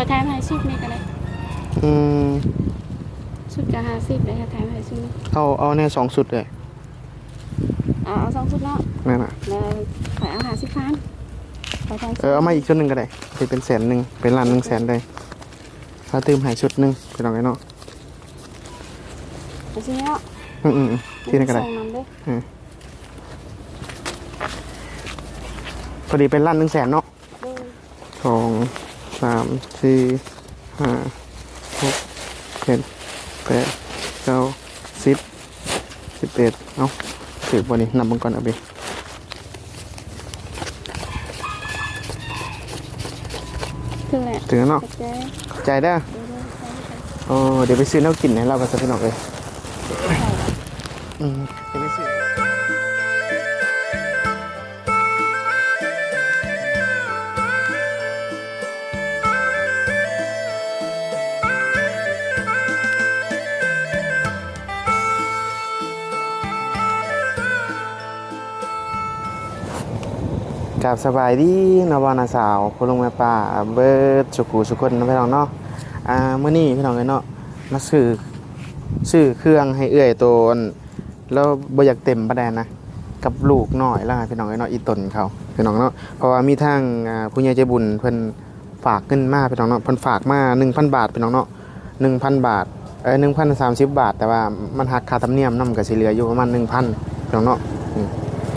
เขาแถมให้ชุดนี่ก็ได้อืมชุดก็ห้าสิบเลยเขาแถมให้ชุดนี้เอาเอาแน่สองสุดเลยเอาเอาสองชุดเนาะนั่นน่ะแล้วขายเอาห้าสิบพันเขาแถมเออเอามาอีกชุดหนึ่งก็ได้สิเป็นแสนหนึ่งเป็นล้านหนึ่งแสนเลยถ้าตืมใหายชุดหนึ่งพี่น้องไอ้เนาะเอาสิเนาะอืมอืมอืมที่นั่นก็ได้ส่งนำเด้อพอดีเป็นล้านหนึ่งแสนเนาะเด้อสอง สามสี่ห้าหกเจ็ดแปดเก้าสิบสิบเอ็ดเอาถือวันนี้นับมังกรเอาไปถึงแหละถึงแล้วเนาะขอบใจขอบใจเด้อเด้อเด้อขอบใจโอ้เดี๋ยวไปซื้อน้ำกินให้เรากันสักพี่น้องเลยอืมเดี๋ยวไปซื้อ กับสบายดีนวานาสาวคุณลุงแม่ป้าเบิร์ดสุขุสุคนนะพี่น้องเนาะอ่าเมื่อนี้พี่น้องเนาะมาซื้อซื้อเครื่องให้เอื้อยตัวอันแล้วบ่อยากเต็มประแดนนะกับลูกหน้อยล้วพี่น้องเนาะอีตนเขาพี่น้องเนาะเพราะว่ามีทางผู้ใหญ่ใจบุญเพิ่นฝากเงินมาพี่น้องเนาะเพิ่นฝากมา1,000บาทพี่น้องเนาะ1,000บาทเอ้ย1,030บบาท แต่ว่ามันหักค่าธรรมเนียมนำก็สิเหลืออยู่ประมาณ1,000พี่น้องเนาะ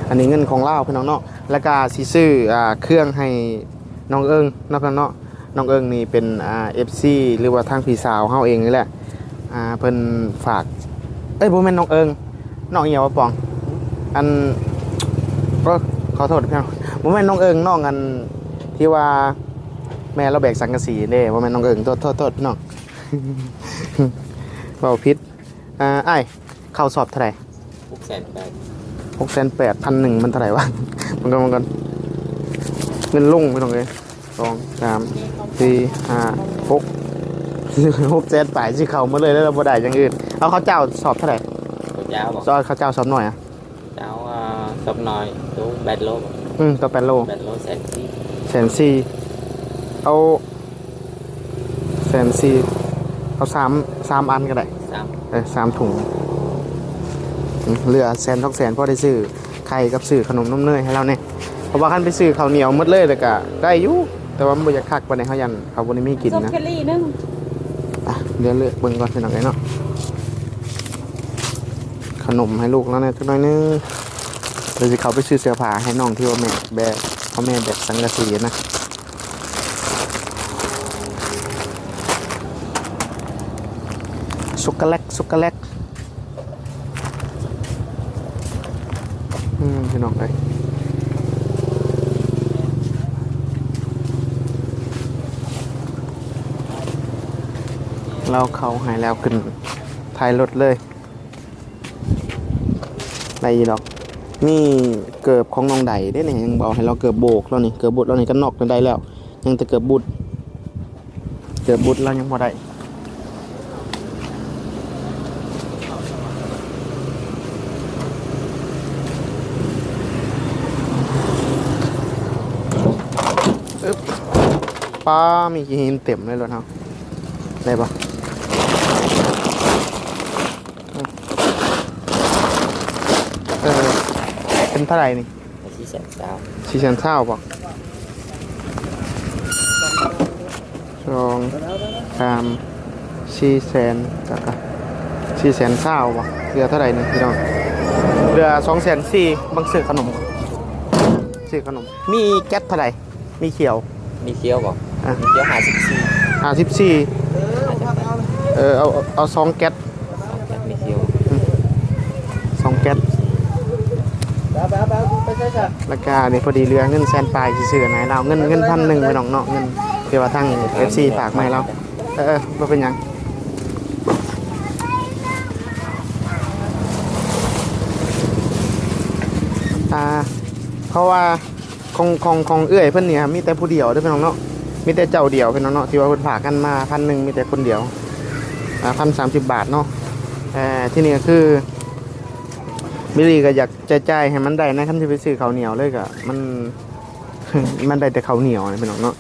อันนี้เงินของเลาพี่น้องเนาะ แล้วก็สิซื้ออ่าเครื่องให้น้องเอิงนาะครับเนาะน้องเอิงนี่เป็นอ่า FC หรือว่าทางพี่สาวเฮาเองนี่แหละอ่าเพิ่นฝากเอ้ยบ่แม่นน้องเอิงน้องเอียวปอง อันก็ขอโทษพี่น้องบ่แม่นน้องเอิงน้องอันที่ว่าแม่เราแบกสังกะสีเด้บ่แม่นน้องเอิงโทษโทษโทษพี่น้องเว้าผิดอ่าอ้ายเข้าสอบเท่าไหร่หกแสนแปด กแสนแปดพันหนึ่งมันเท่าไหร่วะ มันก็มันกันเงินลุ่งไปตรงเลยสองสามสี่ห้าหกหกแสนแปดสิเขามาเลยแล้วเราบ่ได้อย่างอื่น เอาข้าวเจ้าสอบเท่าไหร่ตัวเจ้าบอกซอยข้าวเจ้าสอบหน่อยอะเจ้าอ่าสบน้อยตัวแบดโลบอกอืมตัวแปดโลแบดโลแสนสี่แสนสี่เอาแสนสี่เอาสามสามอันก็ได้สามเออสามถุงอืม เหลือแสนทอกแสนพอได้ซื้อไข่กับซื้อขนมนมเนยให้เราเนี่ยเพราะว่าคันไปซื้อข้าวเหนียวหมดเลยแต่ก็ได้อยู่แต่ว่ามันบ่อยากคักปานใดเขายันเขาบ่ได้มีกินส้มนะเคลลี่นึงอะเดี๋ยวเลือกเบิ่งก่อนพี่น้องไอ้เนาะขนมให้ลูกแล้วเนี่ยสักหน่อยนึงเดี๋ยวสิเขาไปซื้อเสื้อผ้าให้น้องที่ว่าแม่แบกเขาแม่แบกสังกะสีนะสุกกะแลกสุกกะแลกอืมพี่น้องไป เราเขาหายแล้วขึ้นท้ายรถเลยได้ยีดอกนี่เกิบของน้องใดได้เนี่ยยังบอกให้เราเกิบโบกแล้วนี่เกิบบุดเรานี่ก็นอกกันได้แล้ว ยังแต่เกิบบุดเกิบบุดเรายังพอได้อึ๊บป้ามีกี่หินเต็มเลยรถเฮาได้ปะเออ เป็นเท่าไหร่นี่สี่แสนเก้าสี่แสนเท่าปะสองสามสี่แสนกับสี่แสนเท่าปะเหลือเท่าไหร่นี่พี่น้องเหลือสองแสนสี่บางซื้อขนมซื้อขนม มีแก๊สเท่าไหร่มีเขียว มีเคี้ยวบอกอะมีเคี้ยวหาสิบสี่ห้าสิบสี่เออเอาเอาเอาสองแก๊สสองแสนมีเคี้ยวสองแก๊ส ราคาเนี่ยพอดีเรือเงินแสนปลายซื้อๆไหนเราเงินเงินพันหนึ่งไปน้องเนาะเงินเกี่ยวกับทางเอฟซีฝากมาให้เราเออเออบ่เป็นยังอ่าเพราะว่าของของของเอื้อยเพิ่อนเนี่ยมีแต่ผู้เดียวเด้อพี่น้องเนาะมีแต่เจ้าเดียวพี่น้องเนาะที่ว่าเพิ่นฝากกันมาพันหนึ่งมีแต่คนเดียวอ่าพันสามสิบบาทเนาะเอ่อที่นี่ก็คือ มิลลีก็อยากจะจ่ายให้มันได้นะคันที่ไปซื้อข้าวเหนียวเลยก็มัน มันได้แต่ข้าวเหนียวนะพี่น้องเนาะ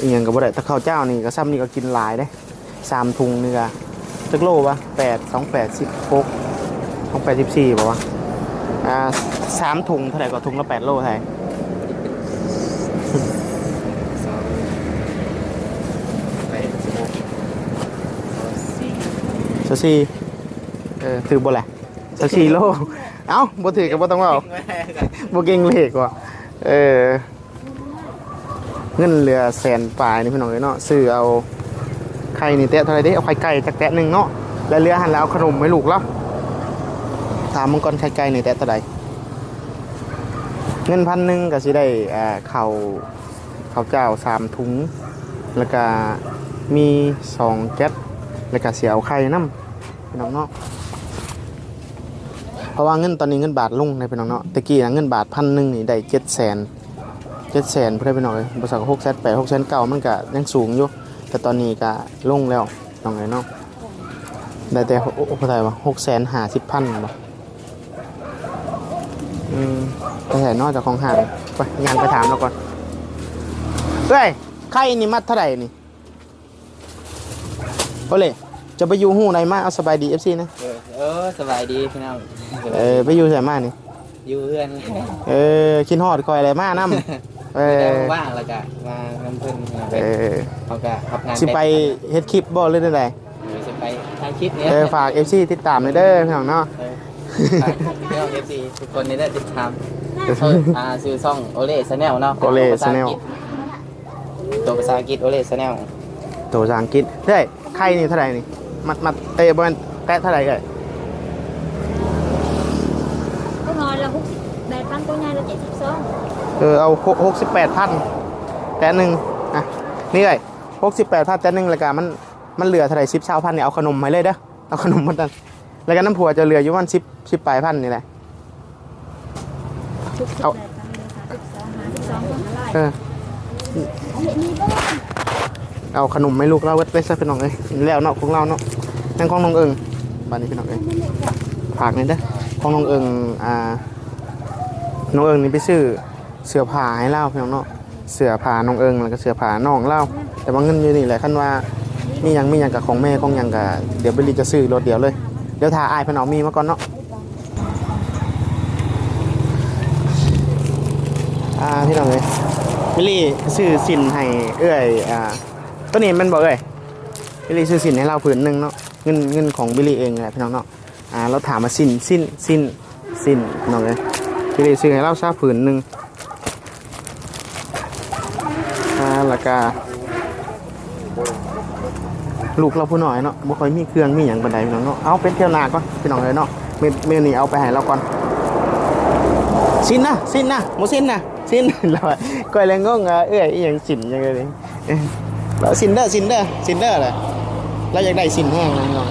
อีหยังก็บ่ได้แต่ข้าวเจ้านี่ก็ซ้ำนี่ก็กินหลายเด้สามถุงนี่ก็จักโลวะแปดสองแปดสิบหกสองแปดสิบสี่ป่าวะอ่าสามถุงเท่าไหร่ก็ถุงละแปดโลไทยสองแปดสิบหกสี่ซาซีเออถือบ่แหละซาซีโล เอ้าบ่ถือก็บ่ต้องเว่าบ่เก่งเลขว่ะเออเงินเหลือแสนปลายนี่พี่น้องเอ้ยเนาะซื้อเอาไข่นี่แตะเท่าไหร่เด้เอาไข่ไก่จักแตะหนึงเนาะแล้วเหลือหันแล้วเอาขนมให้ลูกแล้วถามมึงก่อนไข่ไก่นี่แตะเท่าไหร่เงินพันหนึ่งก็สิได้อ่าข้าวข้าวเจ้าสามถุง แล้วก็มีสองแก๊สแล้วก็เสียเอาไข่น้ำพี่น้องเนาะเพ ราะว่าเงินตอนนี้เงินบาทลงในพี่น้องเนาะตะกี้นะเงินบาทพันหนึ่งนี่ได้เจ็ดแสนเจ็ดแสนเพื่อพี่น้องเลยบริษัทหกแสนแปดหกแสนเก้ามันก็ยังสูงอยู่แต่ตอนนี้ก็ลงแล้วน้องเลยเนาะได้แต่โอ้โหเท่าไหร่วะหกแสนห้าสิบพันบ่อืมไปไหนนอกจากของห่างไปยังไปถามเราก่อนเฮ้ยไข่นี่มัดเท่าไหร่นี่โอเล่ จะไปอยู่หูไหนมาเอาสบายดีเอฟซีนะเออเออสบายดีพี่น้องสบายเอดีอไปอยู่ใส่มานี่อยู่เพื่อน เออคิดฮอดคอยอะไรมานํเอไม่ได้อว่างแล้วก็มาน้ำเพิ่นมาไปเออเขาก็ทำงานสิไปเฮ็ดคลิปบ่หรือไดเออสิไปถ่ายคลิปเนี้ยเออฝาก FC ติดตามหน่อยเด้อพี่น้องเนาะเออฝากพี่น้องเอฟซีทุกคนนี่ได้ติดตามเอออ่าซื้อซ่องโอเล่ชาแนลเนาะโอเล่ Channel ตัวภาษาอังกฤษโอเล่ชาแนลตัวภาษาอังกฤษเฮ้ยไข่นี่เท่าไหร่นี่ มัดมัดเอ้ยบ่แม่นแตะเท่าไหร่เอ้ยก็นอนแล้วหุบแบดปันตัวใหญ่ละเจ็ดสิบสองเออเอา68,000แต่หนึงอะนี่เอ้ย68,000แต่หนึงแล้วก็มันมันเหลือเท่าไหร่10 20,000นี่เอาขนมให้เลยเด้อเอาขนมมาตันแล้วก็น้ำผัวจะเหลืออยู่ประมาณ10 10ปลายพันนี่แหละทุกสิบเอาแปดปันเลยค่ะสิบสองหาสิบสองคนอะไร เออเห็นมีบ้างเอาขนมให้ลูกเราเวทไปซะพี่น้องเอ้ยแล้วเนาะของเราเนาะนั่นของน้องเอิงบ้านนี้พี่น้องเอ้ยฝากนี่เด้อของน้องเอิงอ่าน้องเอิงนี่ไปซื้อเสื้อผ้าให้เล่าพี่น้องเนาะเสื้อผ้าน้องเอิงแล้วก็เสื้อผ้าน้องเล่าแต่ว่าเงินอยู่นี่แหละคันว่ามียังมียังกับของแม่ของยังกับเดี๋ยวไปรีจะซื้อรถเดียวเลยเดี๋ยวถ่าอายพี่น้องมีมาก่อนเนาะอ่าพี่น้องเอ้ยบิลลี่ซื้อสินให้เอื้อยอ่า ตัวนี้มันบอกเลยบิลลี่ซื้อสินให้เราผืนหนึ่งเนาะเงินเงินของบิลลี่เองแหละพี่น้องเนาะอ่าเราถามมาสินสินสินสินน้องเลยบิลลี่ซื้อให้เราซาผืนหนึ่งอ่าแล้วก็ลูกเราผู้น้อยเนาะบ่ค่อยมีเครื่องมีอย่างบันไดพี่น้องเนาะเอาเป็นเที่ยวนาก่อนพี่น้องเลยเนาะเมนเมนนี้เอาไปให้เราก่อนสินนะสินนะโมสินนะสินเราอะก้อยแรงงงอะเอ้ยอหย่างสินอยังไงเลย เราสินเดอร์สินเดอร์สินเดอร์เลยเราอยากได้สินแห้งนะน้อง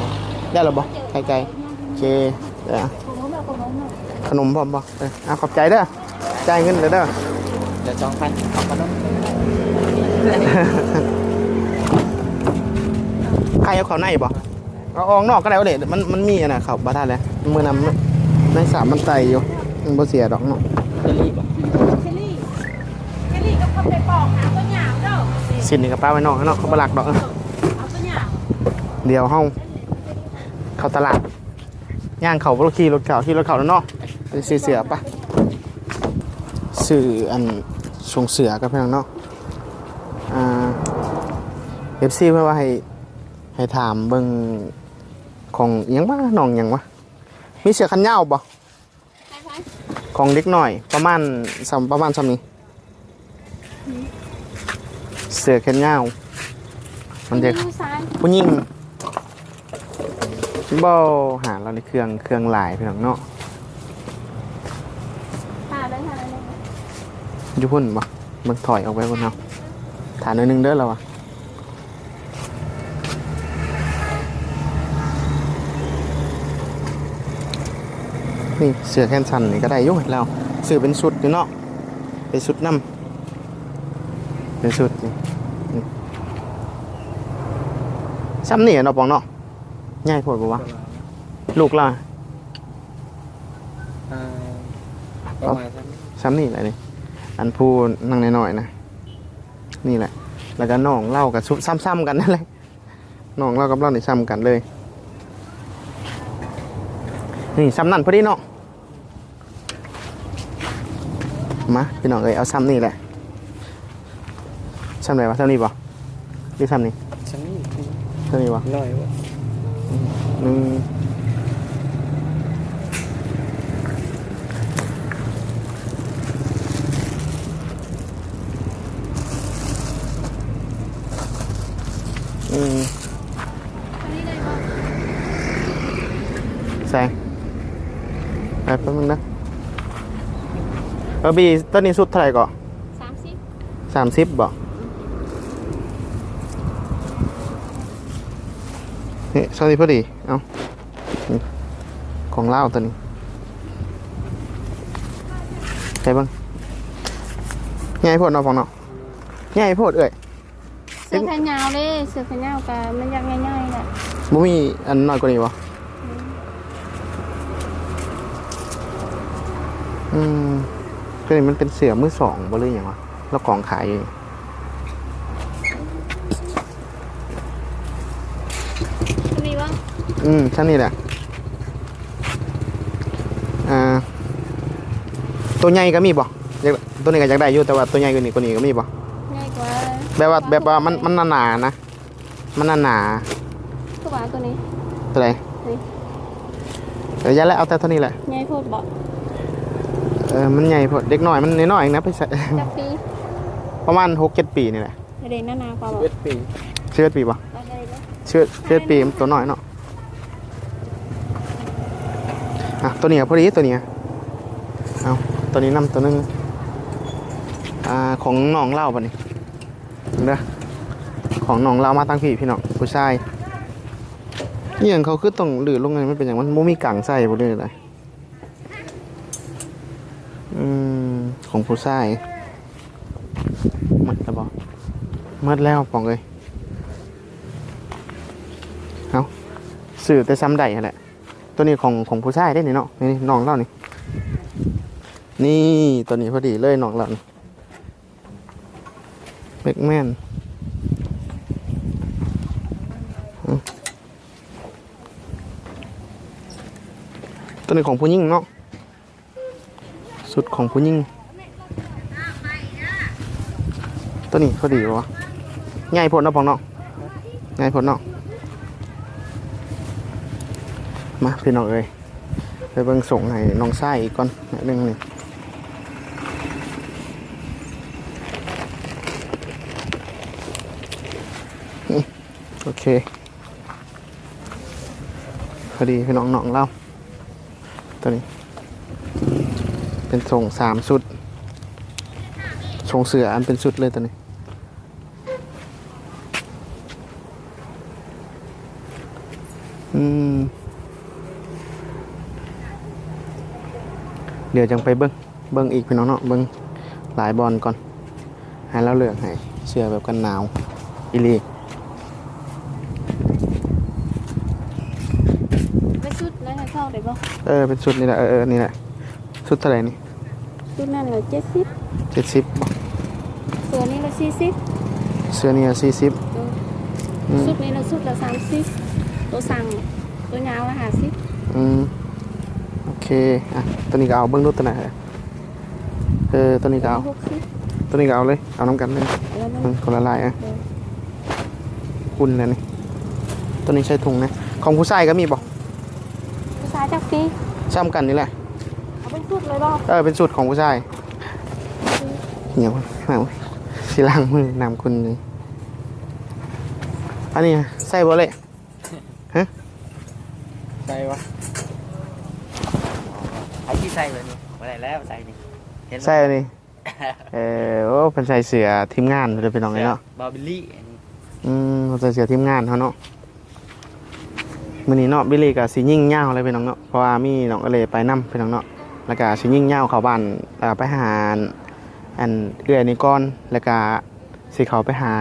ได้หรอบ่ไกลๆโอเคเดี๋ยวผมก็แบบผมก็แบบขนมพร้อมบ่เอออะขอบใจเด้อจ่ายเงินเด้อเด้อเดี๋ยวสองพันเอาขนมใครเอาเขาในบ่เอาออกนอกก็ได้ว่าเด็มันมันมีอะนะเขาบ่ทันแล้วมือนำในสามมันไตอยู่มันบ่เสียดอกเนาะเจลลี่ป่ะ เคลลี่เคลลี่ก็เข้าไปปอกหาตัวหยาบเด้อ สินนี่กับป้าไว้นอกเนาะเขาบลักดอกเออเอาตัวหยาบเดี๋ยวเฮาเข้าตลาดย่างเขารถขี่รถเก่าขี่รถเก่าแล้วเนาะไปซื้อเสือปะซื้ออันชงเสือกับพี่น้องเนาะอ่าเอฟซีเพื่อว่าให้ให้ถามเบิ่งของอิหยังวะน้องยังวะมีเสือคันยาวบ่ใช่ไหมของเด็กหน่อยประมาณสำประมาณสำนี้ เสือแขนยาวมันจะดูซ้ายผู้หญิงบ่หาเราในเครื่องเครื่องหลายพี่น้องเนาะหาได้หาได้เลยอยู่พุ่นบ่มันถอยออกไปพุ่นเนาะฐานหน่อยหนึงเด้อเราอะนี่เสือแขนสั้นนี่ก็ได้อยุ่งแล้วซื้อเป็นชุดอยู่เนาะเป็นชุดน้ำ เป็นชุดนี่นี่ซ้ำนี่อะเนาะปองเนาะง่ายโพดบ่วะลูกล่ะอ่าประมาณสักซ้ำนี่แหละนี่อันพูนั่งน้อยๆนะ นี่แหละ แล้วก็น้องเล่ากับซ้ำๆกันนั่นแหละน้องเล่ากับเรานี่ซ้ำกันเลย นี่ซ้ำนั่นพอดีเนาะมาพี่น้องเอ้ยเอาซ้ำนี่แหละ ซ้ำไหนวะซ้ำนี่ปะหรือซ้ำนี่ฉันนี่ซ้ำนี่ปะน้อยวะหนึ่งอืมอันนี้ได้บ่แซงไปแป๊บนึงนะเออบีต้นนี้สุดเท่าไหร่ก่อนสามสิบสามสิบบ่ นี่สวัสดีพอดี เอานี่ของเล่าตัวนี้ใช่บ้างง่ายโพดเนาะฟองเนาะง่ายโพดเอ้ยเสื้อแขนยาวเลยเสื้อแขนยาวกับมันยังง่ายๆแหละบ่มีอันน้อยกว่านี้บ่อืมก็นี่มันเป็นเสือมือสองบ่หรือหยังวะแล้วของขายอยู่นี่ จะมีบ่ อืมชั้นนี่แหละ อ่า ตัวใหญ่ก็มีบ่อยากตัวนี้ก็อยากได้อยู่แต่ว่าตัวใหญ่กว่านี้กว่านี้ก็มีบ่ง่ายกว่าแบบว่าแบบว่ามันมันหนาๆนะ มันหนาตัวหวานตัวนี้ๆตัวไหนนี่เดี๋ยวยันแล้วเอาแต่เท่านี้แหละง่ายโพดบ่เออมันใหญ่พอเด็กน้อยมันน้อยๆเองนะไปใส่จักปีประมาณหกเจ็ดปีนี่แหละเด็กนานๆกว่าบ่เวทปีเชื่อปีบ่เอาได้เลยเชื่อเชื่อปีมันตัวน้อยเนาะ อะตัวนี้อะพอดีตัวนี้อะเอาตัวนี้นำตัวนึงอ่าของน้องเล่าป่ะนี่เด้อของน้องเล่ามาตั้งพี่พี่น้องผู้ชายนี่อย่างเขาคือต้องหลือลงไงมันเป็นอย่างมันบ่มีกังใส่บ่เลยเลยอืมของผู้ชายหมดแล้วบ่หมดแล้วปองเลยเอาสื่อแต่ซ้ำใดนั่นแหละ ตัวนี้ของของผู้ชายได้นี่เนาะนี่น้องเล่านี่นี่ตัวนี้พอดีเลยน้องเล่านี่เบกแมนตัวนี้ของผู้หญิงเนาะสุดของผู้หญิงตัวนี้พอดีวะง่ายผลเนาะพองเนาะง่ายผลเนาะ มาพี่น้องเอ้ยไปเบิ่งส่งให้น้องไส้อีกก่อนหน่อยหนึงนี่โอเคพอดีพี่น้องน้องเล่าตัวนี้ เป็นส่งสามสุดส่งเสืออันเป็นสุดเลยตัวนี้ ดี๋ยวจังไปเบิ้งเบิ้งอีกพี่น้องเนาะเบิ้งหลายบอลก่อน ให้เราเลือกให้เสื้อแบบกันหนาวอีหลีไปชุดแล้วให้เข้าได้บ่เออเป็นชุดนี่แหละเออเออนี่แหละชุดเท่าไหร่นี่ชุดนั้นละเจ็ดสิบเจ็ดสิบเสื้อนี้ละสี่สิบเสื้อนี่สี่สิบชุดนี้ละชุดละสามสิบตัวสั่งตัวยาวละห้าสิบอืมโอ เคอะตัวนี้ก็เอาเบิ้งดูตัวไหนอยเออตัวนี้ก็เอาหกสิบตัวนี้ก็เอาเลย เอาน้ำกันเลยแล้วมันอืมคนละลายอะเอออุ่นเลยนี่ตัวนี้ใช้ถุงนะของผู้ชายก็มีบอกผู้ชายจักปีซ้ำกันนี่แหละ เอาเป็นชุดเลยบ่เออเป็นสูตรของผู้ชายเหนียวหนาวสิล้างมือนำคุณนี่อันนี้ใส่บ่เลยใส่วะไอ้ที่ ใส่เลยนี่มาไหนแล้วใส่นี่เห็นใส่อันนี้เออโอ้เป็นใส่เสือทีมงานเลยเป็นน้องไงเนาะบาร์บิลลี่อันนี้อืมเราจะเสียทีมงานเขาเนาะมื้อนี้เนาะบิลลี่กับสิยิ่งยาวเลยพี่น้องเนาะเพราะว่ามีน้องอเลไปนํพี่น้องเนาะแล้วก็สิยิ่งยาวเข้าบ้านเอ่อไปหาอันเอื้อยนี่ก่อนแล้วก็สิเขาไปหา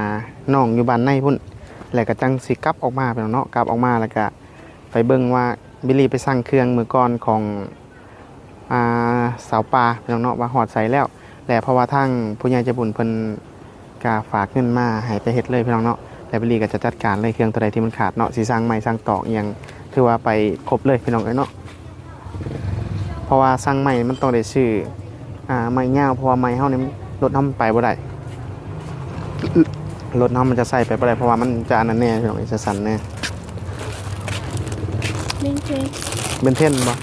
น้องอยู่บ้านในพุ่นแล้วก็จังสิกลับออกมาพี่น้องเนาะกลับออกมาแล้วก็ไปเบิ่งว่าบิลลี่ไปสั่งเครื่องมือก่อนของ อ่าสาวปลาพี่น้องเนาะว่าฮอดใส่แล้วและเพราะว่าทางผู้ใหญ่ใจบุญเพิ่นกาฝากเงินมาให้ไปเฮ็ดเลยพี่น้องเนาะแล้วบิลลี่ก็จะจัดการเลยเครื่องตัวใดที่มันขาดเนาะสิสร้างใหม่สร้างตอกอหยังถือว่าไปครบเลยพี่น้องเอ้ยเนาะเพราะว่าสร้างใหม่มันต้องได้ซื้ออ่าไม้ยาวเพราะว่าไม้เฮานี่รถเฮามันไปบ่ได้รถเฮามันจะใส่ไปบ่ได้เพราะว่ามันจะอันนั้นแน่พี่น้องเอ้ยจะสั่นแน่ลิงเคเป็นเท่นบ่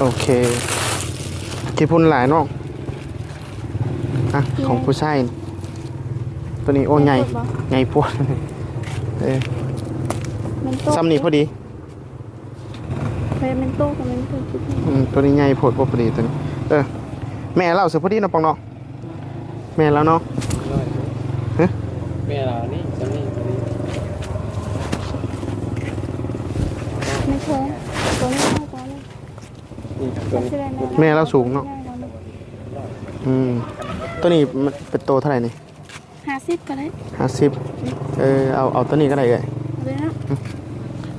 โอเคกี่พุ่นหลายเนาะอะของผู้ชายตัวนี้โอ้ใหญ่ใหญ่ปวดเออมันโตซ้ำนี่พอดีเพมันโตกับมันโตคิดอืมตัวนี้ใหญ่โพดบ่พอดีตัวนี้ เออ แม่เราเสือพอดีเนาะปองเนาะแม่แล้วเนาะ ฮะ แม่เรานี่จำนี่ตัวนี้ไม่เคยตัวนี้เท่ากั นนี่ตัวนี้แม่เราสูงเนาะอืมตัวนี้มันเป็นโตเท่าไหร่นี่ห้าสิบก็ได้ห้าสิบเออเอาเอาตัวนี้ก็ได้เลยเอาเลยนะ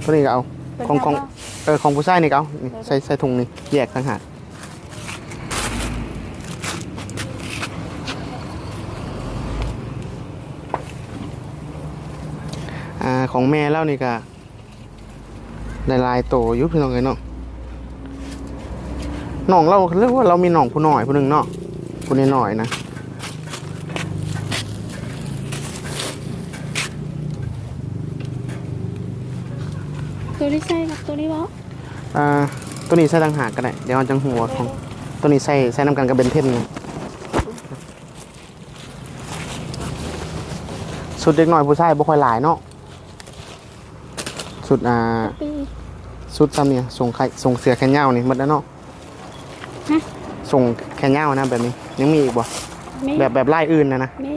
ตัวนี้ก็เอาเป็นของของแบบว่าเออของผู้ชายนี่ก็เอานี่ใส่ใส่ถุงนี่แยกต่างหากอ่าของแม่เล่านี่ก็ลายลายๆโตอยุพี่น้องเลยเนาะ น้องเราเรียกว่าเรามีน้องผู้น้อยผู้หนึ่งเนาะผู้นี้หน่อยๆนะตัวนี้ใช่กับตัวนี้บ่อ่าตัวนี้ใส่ต่างหากก็ได้เดี๋ยวเอาจังหัวของตัวนี้ใส่ใส่น้ำกันกับเบนเทนนี่สุดเด็กหน่อยผู้ชายบ่ค่อยหลายเนาะสุดอ่าปีสุดซ้ำเนี่ยส่งไข่ส่งเสือแขนยาวนี่หมดแล้วเนาะ ฮะ ส่งแขนยาวนะแบบนี้ ยังมีอีกบ่มีแบบแบบลายอื่นนะนะ มี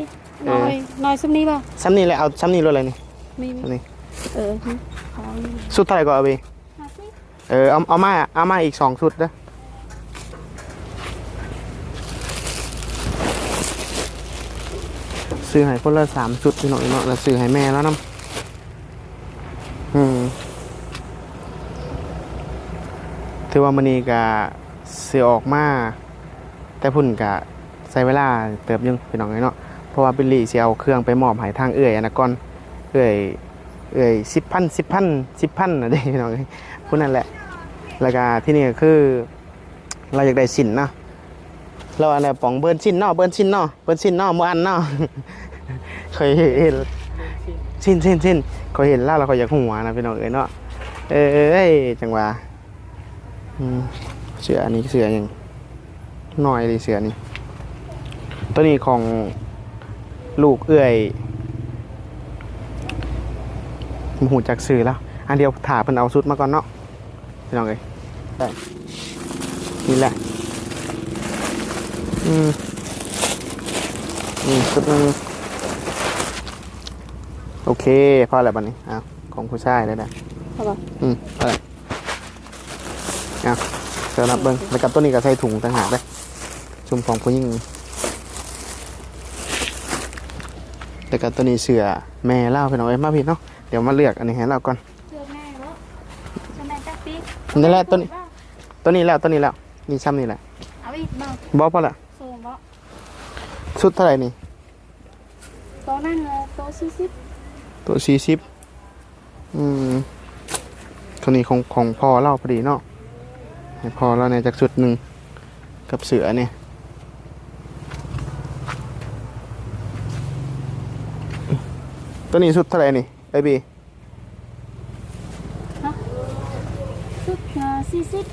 เอน้ออ ยน้อยสักนี้บ่ซ้ำนี่แหละเอาซ้ำนี่รถอะไรนี่มีมีซ้ำนี่เออมีของสุดเท่าไหร่ก็เอาไปห้าสิบเออเอาเอามาเอามาอีกสองชุดเด้อซื้อให้คนละสามชุดพี่น้องเนาะแล้วซื้อให้แม่แล้วน้ำอืมถือว่ามันนี้ก็ เสียออกมา แต่พุ่นก็ใช้เวลาเติบยังพี่น้องเนาะเพราะว่าบิลลี่สิเอาเครื่องไปมอบให้ทางเอื้อยอนนะก่อนเอื้อยเอื้อยสิบพันสิบพันสิบพันนะเด้พี่น้องเอ้ยผู้นั่นแหละแล้วก็ที่นี่ก็คือเราอยากได้สินเนาะเราอะไรป๋องเบิร์นสินเนาะเบิร์นสินเนาะเบิร์นสินเนาะมูอันเนาะเคยเห็นสินสินสินเคยเห็นแล้วเราก็อยากหัวนะพี่น้องเอ้ยเนาะเออเอ้ยจังหวะอืม เสืออันนี้เสือยังน้อยเลยเสือนี่ตัวนี้ของลูกเอื้อยหูจักสื่อแล้ว อันเดียวถ่าเพิ่นเอาชุดมาก่อนเนาะพี่น้องเอ้ยได้นี่แหละ อืมอืมชุดหนึงโอเคพอแล้วบัดนี้อ้าวของผู้ชายได้ได้เอาบ่อืมอะไรเอาเดี๋ยวนับเบิ้งแล้วกับตัวนี้ก็ใส่ถุงต่างหากได้ชุมของผู้หญิงแล้วกับตัวนี้เสือแม่เล่าไปหน่อยมาพี่เนาะเดี๋ยวมาเลือกอันนี้ให้เราก่อนเสื้อแม่บ่เสื้อแม่จักปีนี่แหละตัวนี้ตัวนี้แล้วตัวนี้แล้วนี่ซ้ำนี่แหละเอาอีกบ่บอพอละสูงบ่ชุดเท่าไหร่นี่ตัวนั่นเลยตัวสี่สิบตัวสี่สิบอืมตัวนี้ของของพ่อเล่าพอดีเนาะให้ พ่อเล่าในจากชุดหนึ่งกับเสือเนี่ยตัวนี้สุดเท่าไหร่นี่ไอบีชุดเอ่อสี่สิบ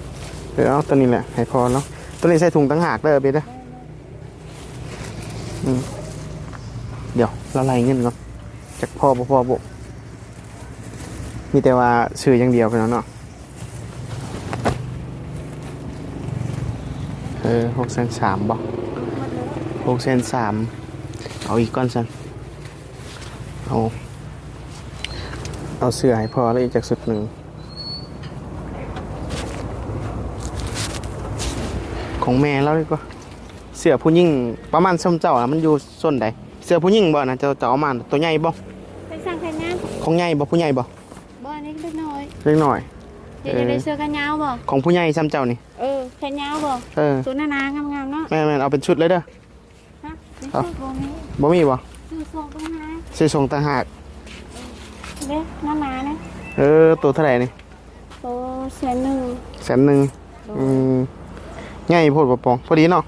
เดี๋ยวเอาตัวนี้แหละให้พอเนาะตัวนี้ใส่ถุงตั้งหากเด้อเบีเด้ออืมเดี๋ยวเราไล่เงินก่อนจากพ่อบ่พ่อบ่มีแต่ว่าซื้ออย่างเดียวไปแล้วเนาะ ออหกแสนสามบ่หกแสนสามเอาอีกก้อนสันเอา เอาเสื้อให้พอแล้วอีกจากสุดหนึ่ง ของแม่เราดีกว่าเสือผู้หญิงประมาณส้มเจ้านะมันอยู่ส่วนใดเสือผู้หญิงบ่นะเจ้าจะเอามาตัวใหญ่บ่ไปสั่งแขนยาวของใหญ่บ่ผู้ใหญ่บ่บ่อันนี้เล็กน้อยเล็กหน่อย อยากจะได้เสื้อแขนยาวบ่ของผู้ใหญ่ซ้ำเจ้านี่ เออแขนยาวบ่เออตัวหน้านางามๆเนาะแม่แม่นเอาเป็นชุดเลยเด้อฮะนี่เอาชุดบ่มีบ่มีบ่ซื้อส่งต้องหาซื้อส่งต่างหาก เด้หน้ามานะเออ ตัวเท่าไหร่นี่โตแสนหนึ่งแสนหนึ่งอืมใหญ่โพดบ่ปอง พอดีเนาะ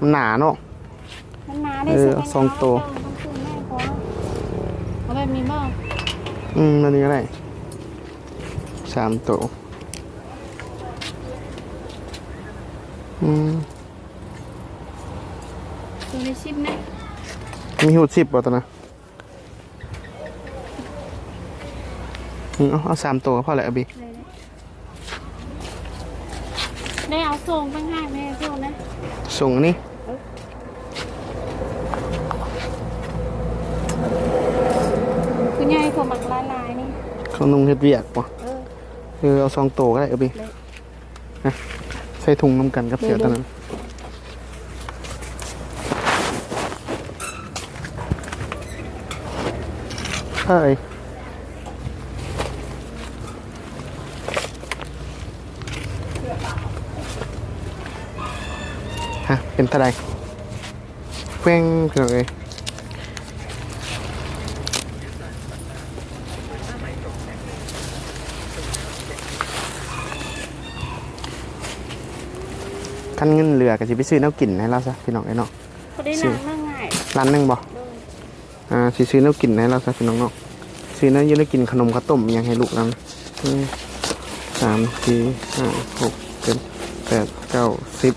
มันหนาเนาะ มันมาได้เออซื้ไปสองตัวเอาต้องซื้อแม่พอเอาแบบนี้บ่อืมอันนี้ก็ได้ สามตัวอืมตัวในชิปนะมีหูดสิบบ่ตัวนะอืมเอาเอาสามตัวก็พอแล้วอะบีเลยนะได้เอาส่งไปให้แม่ส่งนะส่งอันนี้คุณยายเขาหมักลายลายๆนี่เขานุ่งเฮ็ดเวียกป่ะ เออเออเอาสองตัวก็ได้เอาบีเลยนะใส่ถุงน้ำกันกับเสือตัวนั้นเฮ้ยฮะเป็นเท่าไหรเฟ้งเท่าไหร ขั้นเงินเหลือก็จะไปซื้อแน้ำกินให้เราซะพี่น้องไอ้เนาะเขาได้นางเรื่องง่ายร้านหนึงบ่เลยอ่าสิซื้อแน้ำกินให้เราซะพี่น้องเนาะซื้อแน้ำยืนกินขนมข้าวต้มอิหยังให้ลูกนำหนึ่งสามสี่ห้าหกเจ็ดแปดเก้าสิบ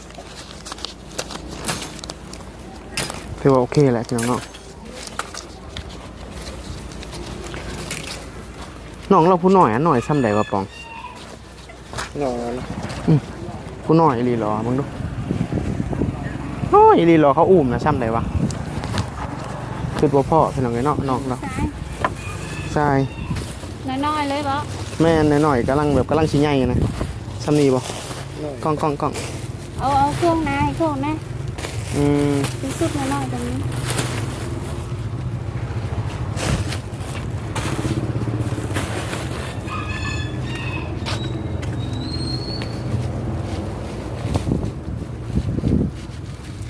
ถือว่าโอเคแหละพี่น้องเนาะน้องเราผู้หน่อยอะหน่อยซ้ำใดวะปองนอนผู้หน่อยอีหลีหรอมึงดู โอ้ยอีหลีหรอเขาอุ้มนะซ้ำใดวะคือตัวพ่อพี่น้องไงเนาะน้องเราซ้ายใช่น้อยๆเลยบ่แม่นหน่อยๆกำลังแบบกำลังชิ้ใหญ่นะซ้ำนี้บ่นอนกล้องกล้องกล้องเอาเอาเครื่องนายเครื่องนะอืม ที่สุดน้อยๆตรงนี้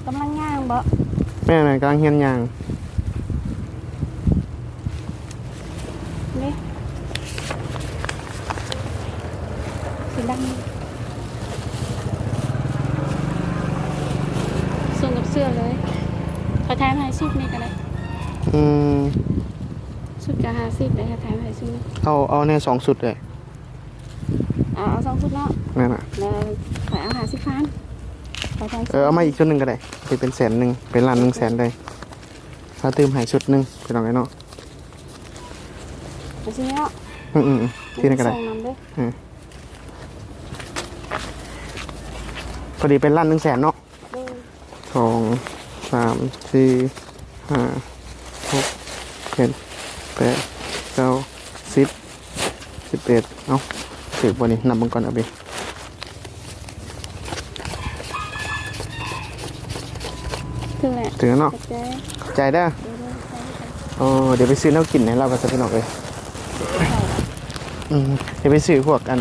กำลังย่างบ่ แม่น่ะกำลังเฮียนยางนี่สีดำส่งกับเสื้อเลยเขาทายมาให้สุดนี่ก็ได้อืมสุดกับห้าสิบเลยเขาทายมาให้สุดนี่เอาเอาแน่สองสุดเลย เอาเอาสองสุดเนาะนั่นน่ะแล้วขายเอาหาสิบพัน ขายทายเออเอามาอีกชุดหนึ่งก็ได้ไปเป็นแสนหนึ่งเป็นล้านหนึ่งแสนได้ถ้าเติมใหายชุดหนึ่งพี่น้องไงเนาะเอาสิเนาะอืมอืมอืมที่นั่นก็ได้ส่งนำเด้อพอดีเป็นล้านหนึ่งแสนเนาะเด้อสองสามสี่ห้าหกเจ็ดแปดเก้าสิบสิบเอ็ดเอาถือบนนี้นับมันก่อนเอาไป ถึงแหละถือเนาะใจขอบใจเด้อเด้อเด้อขอบใจโอ้เดี๋ยวไปซื้อน้ำกินให้เรากันสักหน่อยเลยเดี๋ยวไปซื้อพวกอัน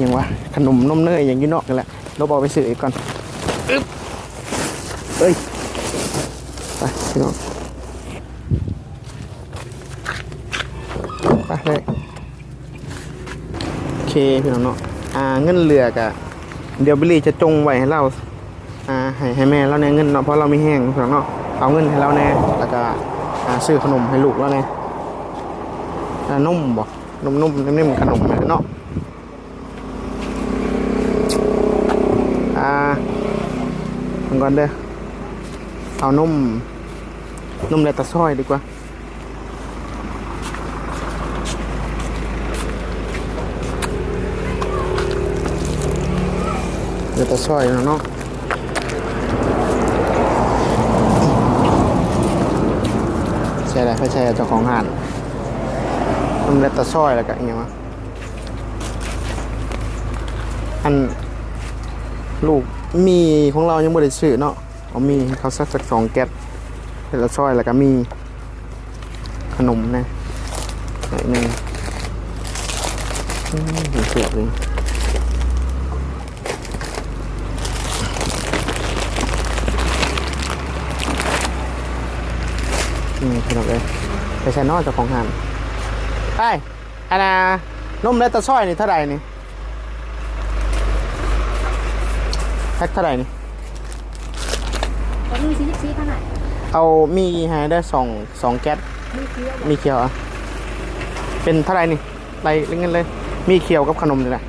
ยังวะขนมนมเนยอย่างยี่นอกกันแหละเราบอกไปซื้ออีกก่อนอึ๊บเอ้ยไปพี่น้องไปเลยโอเคพี่น้องเนาะอ่าเงินเหลือกะเดี๋ยวบิลลี่จะจงไว้ให้เรา อ่าให้ให้แม่เราแน่เงินเนาะเพราะเรามีแห้งพี่องเนาะเอาเงินให้เราแน่แล้วก็อ่าซื้อขนมให้ลูกแล้วไงอ่นุ่มบ่นุ่มนุ่มๆนิ่มๆขนมเนาะอ่าก่อนเด้อเอานุ่มนุ่มเลตะซ้อยดีกว่าเลตะซ้อยเนาะ ใช่แล้วไม่ใช่เจ้าของห้านมันเลตตะซอยแล้วก็อย่างวะอันลูกมีของเรายังไม่ได้ซื้อเนาะเอามีเขาสักสักสองแก๊สเลตตะซอยแล้วก็มีขนมนะหน่อยหนึ่งเสียบเลย อืมพี่น้องเอ้ยไปใช้นอกจากของหันไอ้อันน่ะนมและตะซ้อยนี่เท่าไหร่นี่แพ็คเท่าไหร่นี่ตอนนี้ซีซีขนาดเอามีให้ได้สองสองแก๊สมีเคี้ยวมีเขียวอะเป็นเท่าไหร่นี่ไรเงินเลย มีเขียวกับขนมนี่แหละ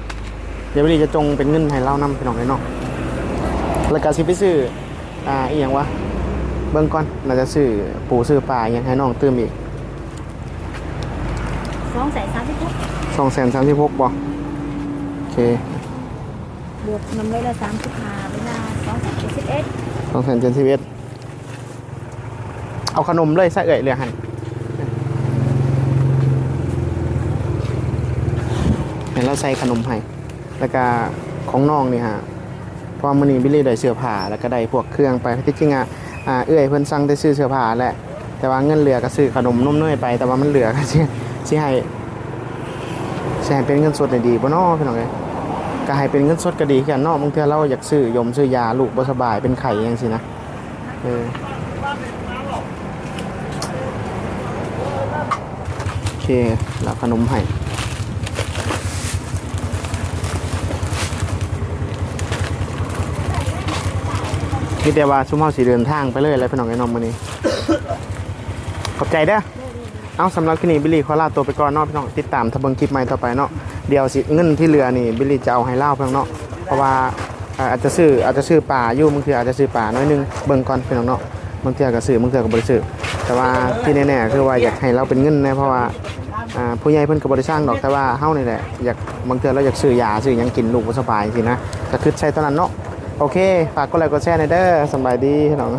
เดี๋ยววันนี้จะจงเป็นเงินให้เล่านำพี่น้องเลยเนาะแล้วก็สิไปซื้ออ่าอีหยังวะ เบิ่งก่อนน่าจะซื้อปูซื้อปลาอหยังให้น้องเติมอีกสองแสนสามสิบหกสองแสนสามสิบหกบ่โอเคบวกนำเลยละสามสิบห้าเวลาสองแสนเจ็ดสิบเอ็ดสองแสนเจ็ดสิบเอ็ดเอาขนมเลยใส่เอ่ยเลยหันเห็นเราใส่ขนมให้ แล้วก็ของน้องนี่ฮะเพราะมื้อนี้บิลลี่ได้เสื้อผ้าแล้วก็ได้พวกเครื่องไปที่จริงอะ อ่าเอื้อยเพิ่นสั่งได้ซื้อเสื้อผ้าแหละ แต่ว่าเงินเหลือก็ซื้อขนมนมเนยไป แต่ว่ามันเหลือก็สิสิให้สิให้เป็นเงินสดได้ดีบ่นาะพี่น้องเอ้ยก็ให้เป็นเงินสดก็ดีคือกันเนาะบางเทื่อเราอยากซื้อยมซื้อยาลูกบ่สบายเป็นไข้จังซี่นะเออโอเคแล้วขนมให้ มีแต่ว่าชุ่มเฮาสีเดินทางไปเลยแล้วพี่น้องไอ้น้องมื้อนี้ ขอบใจเด้อเอาสำหรับคลิปนี้บิลลี่ขอลาตัวไปก่อนเนาะพี่น้องติดตามถ้าเบิงคลิปใหม่ต่อไปเนาะเดี๋ยวสิเงินที่เหลือนี่บิลลี่จะเอาให้เล่าเพิ่นเนาะเพราะว่าอาจจะซื้ออาจจะซื้อป่าอยู่บางทีออาจจะซื้อป่าน้อยนึงเบิ่งก่อนพี่น้องเนาะบางเทื่อก็ซื้อบางเทื่อก็บ่ได้ซื้อแต่ว่าที่แน่ๆคือว่าอยากให้เราเป็นเงินนะเพราะว่าผู้ใหญ่เพิ่นก็บ่ได้สร้างดอกแต่ว่าเฮานี่แหละอยากบางเทื่อเราอยากซื้อยาซื้อยังกินลูกสบายสินะก็คือใช้เท่านั้นเนาะ โอเค ฝากกดไลค์กดแชร์ในเด้อสบายดีน้อง